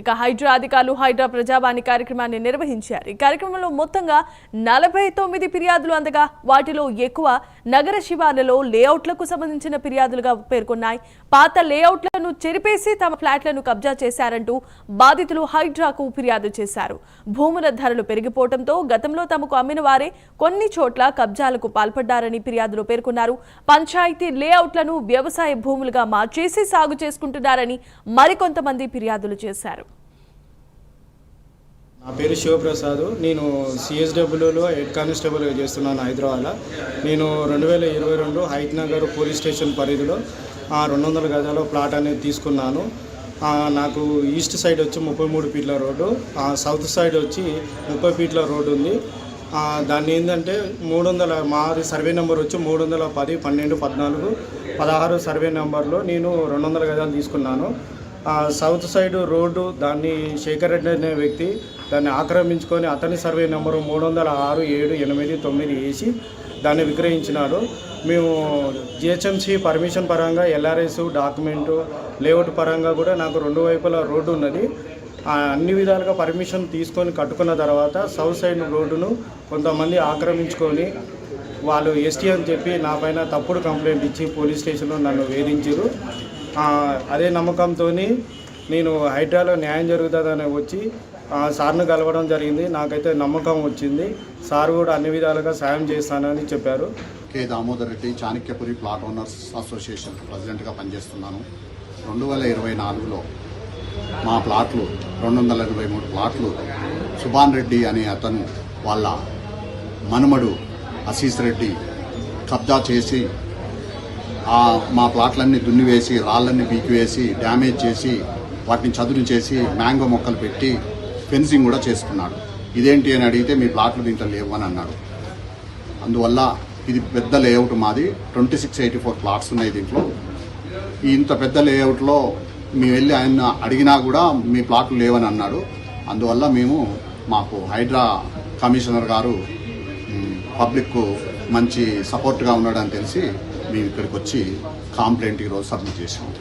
ఇక హైడ్రా అధికారులు హైడ్రా ప్రజావాణి కార్యక్రమాన్ని నిర్వహించారు. ఈ కార్యక్రమంలో మొత్తంగా నలభై తొమ్మిది ఫిర్యాదులు అందగా వాటిలో ఎక్కువ నగర శివార్లలో లేఅవుట్లకు సంబంధించిన ఫిర్యాదులుగా పేర్కొన్నాయి. పాత లేఅవుట్లను చెరిపేసి తమ ఫ్లాట్లను కబ్జా చేశారంటూ బాధితులు హైడ్రాకు ఫిర్యాదు చేశారు. భూముల ధరలు పెరిగిపోవడంతో గతంలో తమకు అమ్మిన వారే కొన్ని చోట్ల కబ్జాలకు పాల్పడ్డారని ఫిర్యాదులో పేర్కొన్నారు. పంచాయతీ లేఅవుట్లను వ్యవసాయ భూములుగా మార్చేసి సాగు చేసుకుంటున్నారని మరికొంతమంది ఫిర్యాదులు చేశారు. నా పేరు శివప్రసాద్. నేను సిఎస్డబ్ల్యూలో హెడ్ కానిస్టేబుల్గా చేస్తున్నాను హైదరాబాద్లో. నేను రెండు వేల ఇరవై రెండు హైత్ నగర్ పోలీస్ స్టేషన్ పరిధిలో ఆ, రెండు వందల గజాల ప్లాట్ అనేది తీసుకున్నాను. నాకు ఈస్ట్ సైడ్ వచ్చి ముప్పై మూడు ఫీట్ల రోడ్డు సౌత్ సైడ్ వచ్చి ముప్పై ఫీట్ల రోడ్డు ఉంది. దాన్ని ఏంటంటే మూడు వందల మాది సర్వే నెంబర్ వచ్చి మూడు వందల పది పన్నెండు పద్నాలుగు పదహారు సర్వే నెంబర్లో నేను రెండు వందల గజాలు తీసుకున్నాను. సౌత్ సైడ్ రోడ్డు దాన్ని శేఖర్ రెడ్డి అనే వ్యక్తి దాన్ని ఆక్రమించుకొని అతని సర్వే నెంబరు మూడు వందల ఆరు ఏడు ఎనిమిది తొమ్మిది వేసి దాన్ని విక్రయించినారు. మేము జిహెచ్ఎంసి పర్మిషన్ పరంగా ఎల్ఆర్ఎస్ డాక్యుమెంటు లేఅవుట్ పరంగా కూడా నాకు రెండు వైపుల రోడ్డు ఉన్నది. అన్ని విధాలుగా పర్మిషన్ తీసుకొని కట్టుకున్న తర్వాత సౌత్ సైడ్ రోడ్డును కొంతమంది ఆక్రమించుకొని వాళ్ళు ఎస్టీ అని చెప్పి నా పైన తప్పుడు కంప్లైంట్ ఇచ్చి పోలీస్ స్టేషన్లో నన్ను వేధించారు అదే నమ్మకంతో నేను హైడ్రాలో న్యాయం జరుగుతుందని వచ్చి సార్ను కలవడం జరిగింది. నాకైతే నమ్మకం వచ్చింది. సార్ కూడా అన్ని విధాలుగా సాయం చేస్తానని చెప్పారు. K. Damodar Reddy Chanakyapuri plot owners association ప్రెసిడెంట్గా పనిచేస్తున్నాను. రెండు వేల ఇరవై నాలుగులో మా ప్లాట్లు రెండు వందల ఎనభై మూడు ప్లాట్లు సుభాన్ రెడ్డి అనే అతను వాళ్ళ మనుమడు అసీస్ రెడ్డి కబ్జా చేసి మా ప్లాట్లన్నీ దున్నివేసి రాళ్ళన్నీ పీకివేసి డ్యామేజ్ చేసి వాటిని చదును చేసి మ్యాంగో మొక్కలు పెట్టి ఫెన్సింగ్ కూడా చేసుకున్నాడు. ఇదేంటి అని అడిగితే మీ ప్లాట్లు దీంట్లో లేవు అని అన్నాడు. అందువల్ల ఇది పెద్ద లేఅవుట్ మాది. Twenty six eighty four plots ఉన్నాయి దీంట్లో. ఇంత పెద్ద లేఅవుట్లో మేము వెళ్ళి ఆయన అడిగినా కూడా మీ ప్లాట్లు లేవని అన్నాడు. అందువల్ల మేము మాకు హైడ్రా కమిషనర్ గారు పబ్లిక్కు మంచి సపోర్ట్గా ఉన్నాడని తెలిసి మేము ఇక్కడికి వచ్చి కాంప్లైంట్ ఈరోజు సబ్మిట్ చేసాము